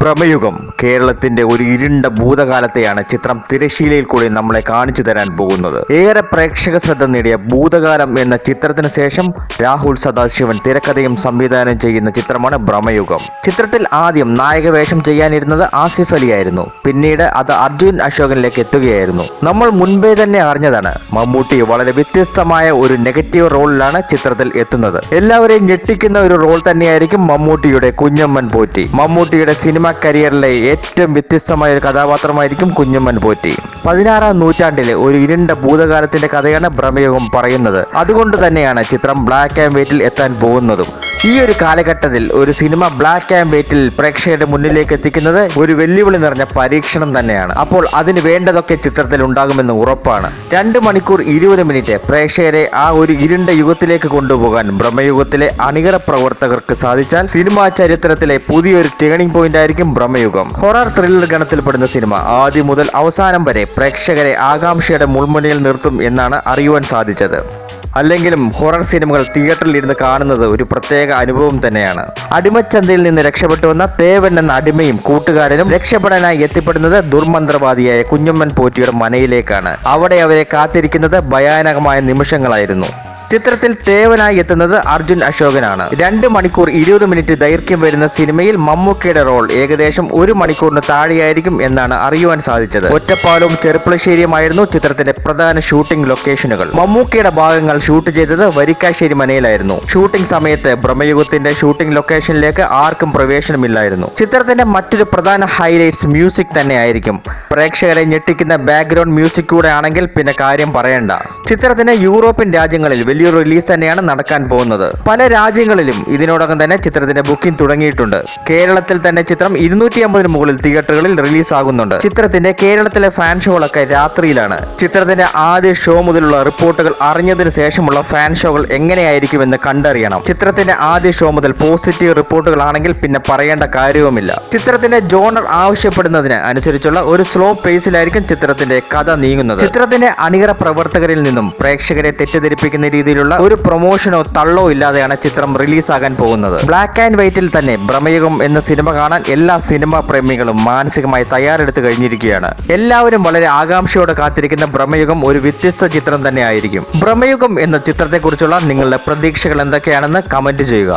ഭ്രമയുഗം കേരളത്തിന്റെ ഒരു ഇരുണ്ട ഭൂതകാലത്തെയാണ് ചിത്രം തിരശീലയിൽ കൂടി നമ്മളെ കാണിച്ചു തരാൻ പോകുന്നത്. ഏറെ പ്രേക്ഷക ശ്രദ്ധ നേടിയ ഭൂതകാലം എന്ന ചിത്രത്തിന് ശേഷം രാഹുൽ സദാശിവൻ തിരക്കഥയും സംവിധാനം ചെയ്യുന്ന ചിത്രമാണ് ഭ്രമയുഗം. ചിത്രത്തിൽ ആദ്യം നായക വേഷം ചെയ്യാനിരുന്നത് ആസിഫ് അലി ആയിരുന്നു പിന്നീട് അത് അർജുൻ അശോകനിലേക്ക് എത്തുകയായിരുന്നു. നമ്മൾ മുൻപേ തന്നെ അറിഞ്ഞതാണ് മമ്മൂട്ടി വളരെ വ്യത്യസ്തമായ ഒരു നെഗറ്റീവ് റോളിലാണ് ചിത്രത്തിൽ എത്തുന്നത്. എല്ലാവരെയും ഞെട്ടിക്കുന്ന ഒരു റോൾ തന്നെയായിരിക്കും മമ്മൂട്ടിയുടെ കുഞ്ഞമ്മൻ പോറ്റി. മമ്മൂട്ടിയുടെ സിനിമ കരിയറിലെ ഏറ്റവും വ്യത്യസ്തമായ ഒരു കഥാപാത്രമായിരിക്കും കുഞ്ഞമ്മൻ പോറ്റി. പതിനാറാം നൂറ്റാണ്ടിലെ ഒരു ഇരുണ്ട ഭൂതകാലത്തിന്റെ കഥയാണ് ഭ്രമയുഗം പറയുന്നത്. അതുകൊണ്ട് തന്നെയാണ് ചിത്രം ബ്ലാക്ക് ആൻഡ് വൈറ്റിൽ എത്താൻ പോകുന്നതും. ഈ ഒരു കാലഘട്ടത്തിൽ ഒരു സിനിമ ബ്ലാക്ക് ആൻഡ് വൈറ്റിൽ പ്രേക്ഷകരുടെ മുന്നിലേക്ക് എത്തിക്കുന്നത് ഒരു വെല്ലുവിളി നിറഞ്ഞ പരീക്ഷണം തന്നെയാണ്. അപ്പോൾ അതിന് വേണ്ടതൊക്കെ ചിത്രത്തിൽ ഉണ്ടാകുമെന്ന് ഉറപ്പാണ്. രണ്ട് മണിക്കൂർ ഇരുപത് മിനിറ്റ് പ്രേക്ഷകരെ ആ ഒരു ഇരുണ്ട യുഗത്തിലേക്ക് കൊണ്ടുപോകാൻ ബ്രഹ്മയുഗത്തിലെ അണികര പ്രവർത്തകർക്ക് സാധിച്ചാൽ സിനിമാ ചരിത്രത്തിലെ പുതിയൊരു ടേണിംഗ് പോയിന്റ് ആയിരിക്കും ബ്രഹ്മയുഗം ഹൊറർ ത്രില്ലർ ഗണത്തിൽപ്പെടുന്ന സിനിമ. ആദ്യം മുതൽ അവസാനം വരെ പ്രേക്ഷകരെ ആകാംക്ഷയുടെ മുൾമുനയിൽ നിർത്തും എന്നാണ് അറിയുവാൻ സാധിച്ചത്. അല്ലെങ്കിലും ഹൊറർ സിനിമകൾ തിയേറ്ററിൽ ഇരുന്ന് കാണുന്നത് ഒരു പ്രത്യേക അനുഭവം തന്നെയാണ്. അടിമച്ചന്തയിൽ നിന്ന് രക്ഷപ്പെട്ടു വന്ന തേവൻ എന്ന അടിമയും കൂട്ടുകാരനും രക്ഷപ്പെടാനായി എത്തിപ്പെടുന്നത് ദുർമന്ത്രവാദിയായ കുഞ്ഞമ്മൻ പോറ്റിയുടെ മനയിലേക്കാണ്. അവിടെ അവരെ കാത്തിരിക്കുന്നത് ഭയാനകമായ നിമിഷങ്ങളായിരുന്നു. ചിത്രത്തിൽ തേവനായി എത്തുന്നത് അർജുൻ അശോകനാണ്. രണ്ട് മണിക്കൂർ ഇരുപത് മിനിറ്റ് ദൈർഘ്യം വരുന്ന സിനിമയിൽ മമ്മൂക്കയുടെ റോൾ ഏകദേശം ഒരു മണിക്കൂറിന് താഴെയായിരിക്കും എന്നാണ് അറിയുവാൻ സാധിച്ചത്. ഒറ്റപ്പാലവും ചെറുപ്പളശ്ശേരിയുമായിരുന്നു ചിത്രത്തിന്റെ പ്രധാന ഷൂട്ടിംഗ് ലൊക്കേഷനുകൾ. മമ്മൂക്കയുടെ ഭാഗങ്ങൾ ഷൂട്ട് ചെയ്തത് വരിക്കാശ്ശേരി മനയിലായിരുന്നു. ഷൂട്ടിംഗ് സമയത്ത് ബ്രഹ്മയുഗത്തിന്റെ ഷൂട്ടിംഗ് ലൊക്കേഷനിലേക്ക് ആർക്കും പ്രവേശനമില്ലായിരുന്നു. ചിത്രത്തിന്റെ മറ്റൊരു പ്രധാന ഹൈലൈറ്റ്സ് മ്യൂസിക് തന്നെയായിരിക്കും. പ്രേക്ഷകരെ ഞെട്ടിക്കുന്ന ബാക്ക്ഗ്രൗണ്ട് മ്യൂസിക് കൂടെ ആണെങ്കിൽ പിന്നെ കാര്യം പറയണ്ട. ചിത്രത്തിന് യൂറോപ്യൻ രാജ്യങ്ങളിൽ വലിയൊരു റിലീസ് തന്നെയാണ് നടക്കാൻ പോകുന്നത്. പല രാജ്യങ്ങളിലും ഇതിനോടകം തന്നെ ചിത്രത്തിന്റെ ബുക്കിംഗ് തുടങ്ങിയിട്ടുണ്ട്. കേരളത്തിൽ തന്നെ ചിത്രം ഇരുന്നൂറ്റി അമ്പതിന് മുകളിൽ തിയേറ്ററുകളിൽ റിലീസ് ആകുന്നുണ്ട്. ചിത്രത്തിന്റെ കേരളത്തിലെ ഫാൻ ഷോകളൊക്കെ രാത്രിയിലാണ്. ചിത്രത്തിന്റെ ആദ്യ ഷോ മുതലുള്ള റിപ്പോർട്ടുകൾ അറിഞ്ഞതിന് ശേഷമുള്ള ഫാൻ ഷോകൾ എങ്ങനെയായിരിക്കുമെന്ന് കണ്ടറിയണം. ചിത്രത്തിന്റെ ആദ്യ ഷോ മുതൽ പോസിറ്റീവ് റിപ്പോർട്ടുകൾ ആണെങ്കിൽ പിന്നെ പറയേണ്ട കാര്യവുമില്ല. ചിത്രത്തിന്റെ ജോണർ ആവശ്യപ്പെടുന്നതിന് അനുസരിച്ചുള്ള ഒരു സ്ലോ പേസിലായിരിക്കും ചിത്രത്തിന്റെ കഥ നീങ്ങുന്നത്. ചിത്രത്തിന്റെ അണിയറ പ്രവർത്തകരിൽ നിന്നും പ്രേക്ഷകരെ തെറ്റിദ്ധരിപ്പിക്കുന്ന രീതിയിലുള്ള ഒരു പ്രൊമോഷനോ തള്ളോ ഇല്ലാതെയാണ് ചിത്രം റിലീസാകാൻ പോകുന്നത്. ബ്ലാക്ക് ആൻഡ് വൈറ്റിൽ തന്നെ ഭ്രമയുഗം എന്ന സിനിമ കാണാൻ എല്ലാ സിനിമാ പ്രേമികളും മാനസികമായി തയ്യാറെടുത്ത് കഴിഞ്ഞിരിക്കുകയാണ്. എല്ലാവരും വളരെ ആകാംക്ഷയോടെ കാത്തിരിക്കുന്ന ഭ്രമയുഗം ഒരു വ്യത്യസ്ത ചിത്രം തന്നെ ആയിരിക്കും. ഭ്രമയുഗം എന്ന ചിത്രത്തെക്കുറിച്ചുള്ള നിങ്ങളുടെ പ്രതീക്ഷകൾ എന്തൊക്കെയാണെന്ന് കമന്റ് ചെയ്യുക.